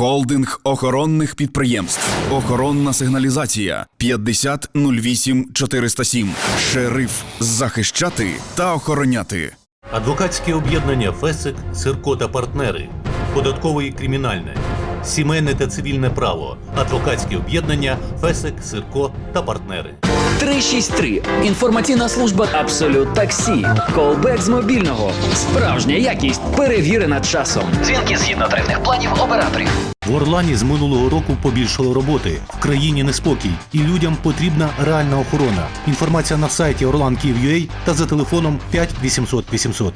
Холдинг охоронних підприємств. Охоронна сигналізація 50 08 407. Шериф захищати та охороняти. Адвокатське об'єднання Фесик, Сирко та партнери, податкове і кримінальне, сімейне та цивільне право, адвокатське об'єднання Фесик, Сирко та партнери. 363. Інформаційна служба Абсолют Таксі. Колбек з мобільного. Справжня якість перевірена часом. Дзвінки згідно тарифних планів операторів. В Орлані з минулого року побільшало роботи. В країні неспокій, і людям потрібна реальна охорона. Інформація на сайті orlan.kyiv.ua та за телефоном 5 800 800.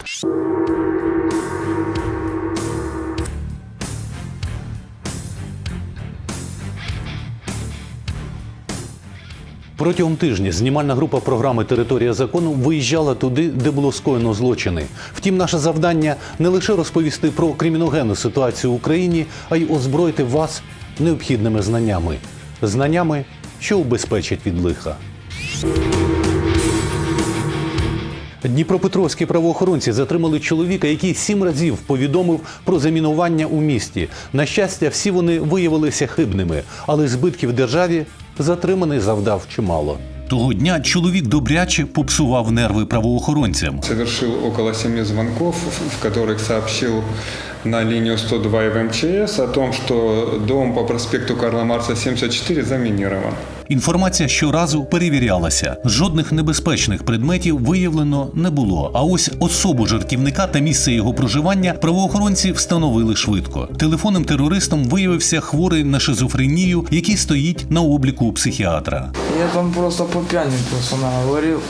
Протягом тижня знімальна група програми Територія закону виїжджала туди, де було скоєно злочини. Втім, наше завдання не лише розповісти про криміногенну ситуацію в Україні, а й озброїти вас необхідними знаннями, знаннями, що убезпечать від лиха. Дніпропетровські правоохоронці затримали чоловіка, який сім разів повідомив про замінування у місті. На щастя, всі вони виявилися хибними, але збитків державі затриманий завдав чимало. Того дня чоловік добряче попсував нерви правоохоронцям. Совершил около семи звонков, в которых сообщил на линию 102 в МЧС о том, что дом по проспекту Карла Марса 74 заминирован. Інформація щоразу перевірялася. Жодних небезпечних предметів виявлено не було. А ось особу жартівника та місце його проживання правоохоронці встановили швидко. Телефонним терористом виявився хворий на шизофренію, який стоїть на обліку у психіатра. Я там просто по пьяни просто наговорил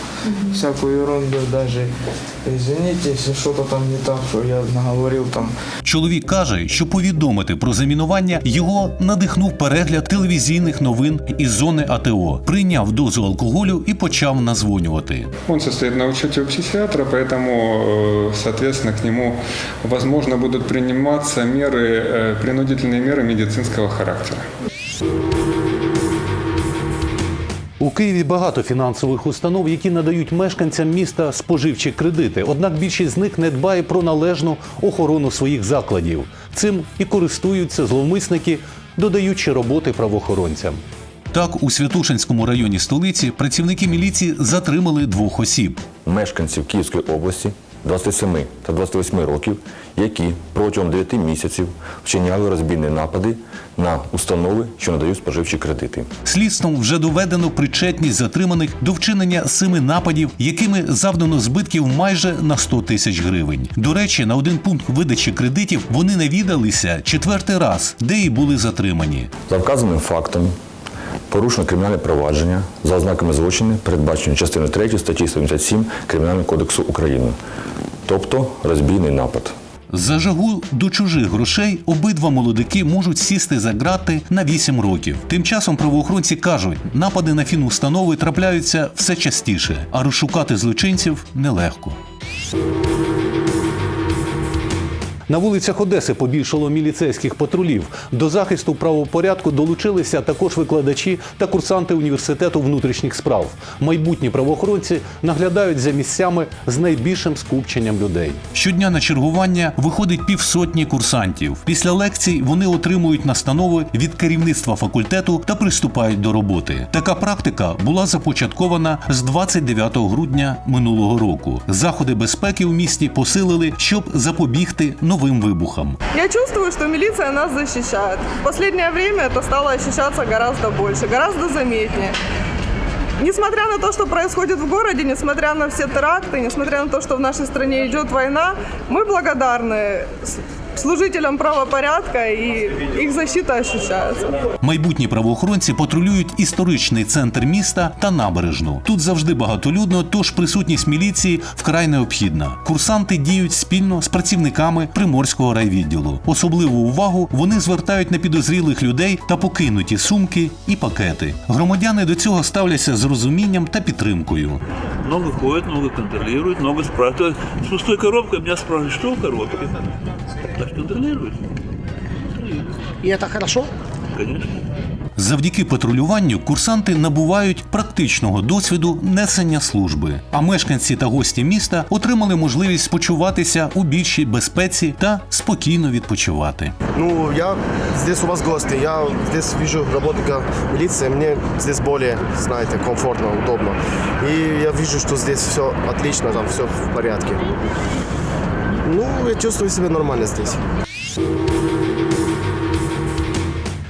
всякую ерунду даже. Извините, если что-то там не так, что я наговорил там. Чоловік каже, що повідомити про замінування його надихнув перегляд телевізійних новин із зони АТО, прийняв дозу алкоголю і почав назвонювати. Он состоит на учете у психиатра, поэтому, э, соответственно, к нему, возможно, будут приниматься меры, э, принудительные меры медицинского характера. У Києві багато фінансових установ, які надають мешканцям міста споживчі кредити. Однак більшість з них не дбає про належну охорону своїх закладів. Цим і користуються зловмисники, додаючи роботи правоохоронцям. Так, у Святошинському районі столиці працівники міліції затримали двох осіб. мешканців Київської області 27 та 28 років, які протягом 9 місяців вчиняли розбійні напади на установи, що надають споживчі кредити. Слідством вже доведено причетність затриманих до вчинення семи нападів, якими завдано збитків майже на 100 тисяч гривень. До речі, на один пункт видачі кредитів вони навідалися четвертий раз, де і були затримані. За вказаним фактом порушено кримінальне провадження за ознаками злочину, передбачені частиною 3 статті 77 Кримінального кодексу України, тобто розбійний напад. За жагу до чужих грошей обидва молодики можуть сісти за грати на 8 років. Тим часом правоохоронці кажуть, напади на фінустанови трапляються все частіше, а розшукати злочинців нелегко. На вулицях Одеси побільшало міліцейських патрулів. До захисту правопорядку долучилися також викладачі та курсанти університету внутрішніх справ. Майбутні правоохоронці наглядають за місцями з найбільшим скупченням людей. Щодня на чергування виходить півсотні курсантів. Після лекцій вони отримують настанови від керівництва факультету та приступають до роботи. Така практика була започаткована з 29 грудня минулого року. Заходи безпеки у місті посилили, щоб запобігти новим вибухам. Я чувствую, что милиция нас защищает. В последнее время это стало ощущаться гораздо больше, гораздо заметнее. Несмотря на то, что происходит в городе, несмотря на все теракты, несмотря на то, что в нашей стране идет война, мы благодарны с- служителям правопорядка и их защита ощущается. Майбутні правоохоронці патрулюють історичний центр міста та набережну. Тут завжди багатолюдно, тож присутність міліції вкрай необхідна. Курсанти діють спільно з працівниками приморського райвідділу. Особливу увагу вони звертають на підозрілих людей та покинуті сумки і пакети. Громадяни до цього ставляться з розумінням та підтримкою. Много ходят, много контролируют, много спрашивают. С пустой коробкой меня спрашивают, что в коробке? Значит, контролируют. И это хорошо? Конечно. Завдяки патрулюванню курсанти набувають практичного досвіду несення служби, а мешканці та гості міста отримали можливість почуватися у більшій безпеці та спокійно відпочивати. Ну, я здесь у вас гости, я здесь вижу работника милиции, мне здесь более, знаете, комфортно, удобно. И я вижу, что здесь все отлично, там все в порядке. Ну, я чувствую себя нормально здесь.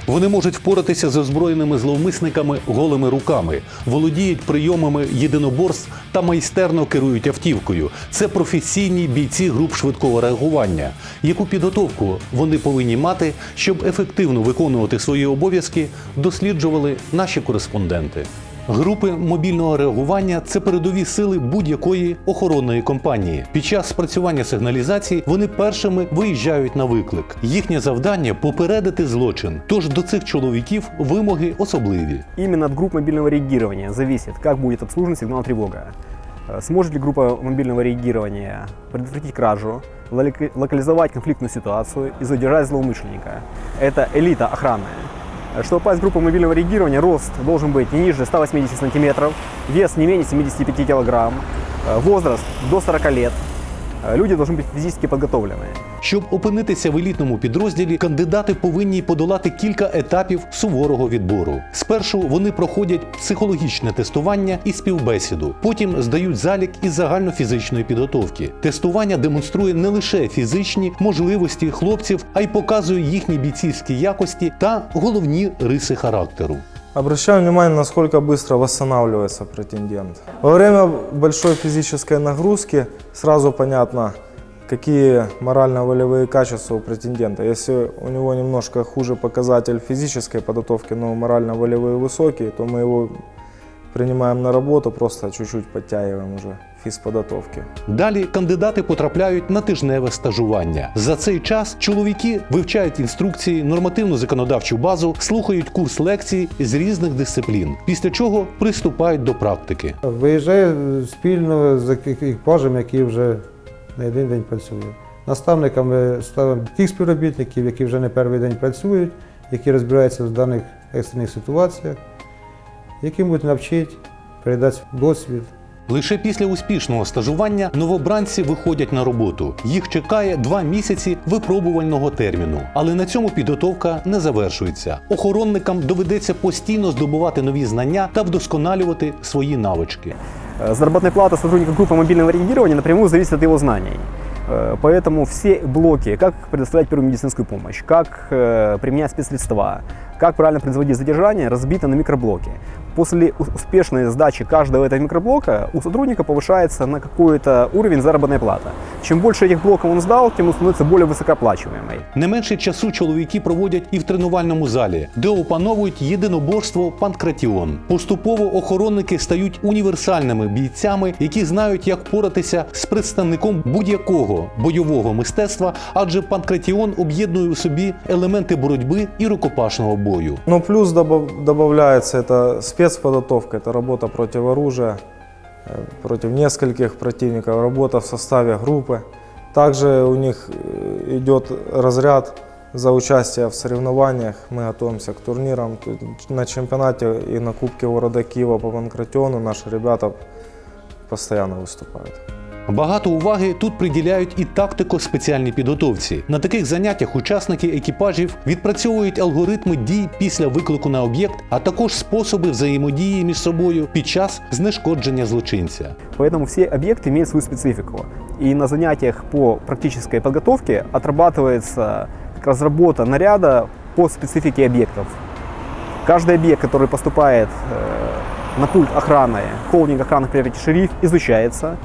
Вони можуть впоратися з озброєними зловмисниками голими руками, володіють прийомами єдиноборств та майстерно керують автівкою. Це професійні бійці груп швидкого реагування. Яку підготовку вони повинні мати, щоб ефективно виконувати свої обов'язки, досліджували наші кореспонденти. Групи мобільного реагування це передові сили будь-якої охоронної компанії. Під час спрацювання сигналізації вони першими виїжджають на виклик. Їхнє завдання попередити злочин. Тож до цих чоловіків вимоги особливі. Именно от групп мобильного реагирования зависит, как будет обслужен сигнал тревога. Э, Сможет ли группа мобильного реагирования предотвратить кражу, лока- локализовать конфликтную ситуацию и задержать злоумышленника? Это элита охранная. Э, Чтобы попасть в группу мобильного реагирования, рост должен быть не ниже 180 сантиметров, вес не менее 75 килограмм, э, возраст до 40 лет. Э, Люди должны быть физически подготовлены. Щоб опинитися в елітному підрозділі, кандидати повинні подолати кілька етапів суворого відбору. Спершу вони проходять психологічне тестування і співбесіду, потім здають залік із загальнофізичної підготовки. Тестування демонструє не лише фізичні можливості хлопців, а й показує їхні бійцівські якості та головні риси характеру. Обращаю внимание, насколько быстро восстанавливается претендент. Во время большой физической нагрузки сразу понятно, какие морально-волевые качества у претендента. Если у него немножко хуже показатель физической подготовки, но морально-волевые высокие, то мы его принимаем на работу, просто чуть-чуть подтягиваем уже физподготовки. Далі кандидати потрапляють на тижневе стажування. За цей час чоловіки вивчають інструкції, нормативну законодавчу базу, слухають курс лекцій з різних дисциплін, після чого приступають до практики. Виїжджає спільно з екіпажем, який вже не один день працює. Наставниками ставимо тих співробітників, які вже не перший день працюють, які розбираються в даних екстрених ситуаціях, які будуть навчити, передати досвід. Лише після успішного стажування новобранці виходять на роботу. Їх чекає два місяці випробувального терміну. Але на цьому підготовка не завершується. Охоронникам доведеться постійно здобувати нові знання та вдосконалювати свої навички. Э, Заработная плата сотрудника группы мобильного реагирования напрямую зависит от его знаний. Э, Поэтому все блоки, как предоставлять первую медицинскую помощь, как э, применять спецсредства, как правильно производить задержание, разбито на микроблоки. После у- успешной сдачи каждого этого микроблока у сотрудника повышается на какой-то уровень заработная плата. Чем больше этих блоков он сдал, тем он становится более высокооплачиваемый. Не менше часу чоловіки проводять і в тренувальному залі, де опановують єдиноборство панкратіон. Поступово охоронники стають універсальними бійцями, які знають, як поратися з представником будь-якого бойового мистецтва, адже панкратіон об'єднує у собі елементи боротьби і рукопашного бою. Ну, плюс добав- добавляется это спецподготовка, это работа против оружия, э, против нескольких противников, работа в составе группы. Также у них э, идет разряд за участие в соревнованиях. Мы готовимся к турнирам. Тут На чемпионате и на Кубке города Киева по панкратиону наши ребята постоянно выступают. Багато уваги тут приділяють і тактико-спеціальній підготовці. На таких заняттях учасники екіпажів відпрацьовують алгоритми дій після виклику на об'єкт, а також способи взаємодії між собою під час знешкодження злочинця. Поэтому все объекты имеют свою специфику. И на занятиях по практической подготовке отрабатывается как разработка наряда по специфике объектов. Каждый объект, который поступает э, на пульт охраны, холдинг охраны предприятия «Шериф», изучается.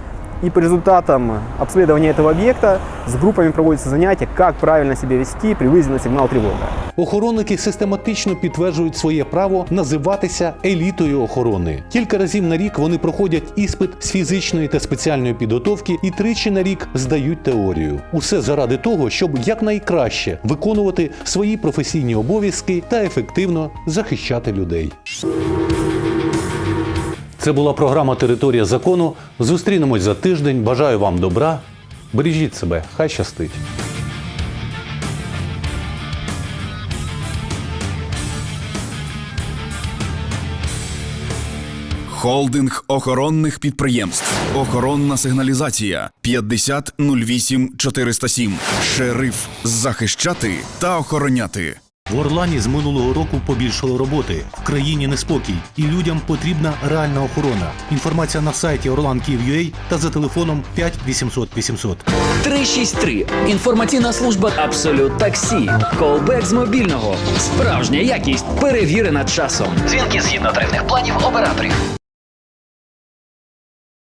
И по результатам обследования этого объекта с группами проводятся занятия, как правильно себя вести при выезде на сигнал тревога. Охоронники систематично підтверджують своє право називатися елітою охорони. Кілька разів на рік вони проходять іспит з фізичної та спеціальної підготовки і тричі на рік здають теорію. Усе заради того, щоб якнайкраще виконувати свої професійні обов'язки та ефективно захищати людей. Це була програма Територія закону. Зустрінемось за тиждень. Бажаю вам добра. Бережіть себе, хай щастить. Холдинг охоронних підприємств. Охоронна сигналізація 50 08 407. Шериф захищати та охороняти. В Орлані з минулого року побільшало роботи. В країні неспокій, і людям потрібна реальна охорона. Інформація на сайті orlan.kyiv.ua та за телефоном 5 800 800. 363. Інформаційна служба Абсолют Таксі. Колбек з мобільного. Справжня якість перевірена часом. Дзвінки згідно тарифних планів операторів.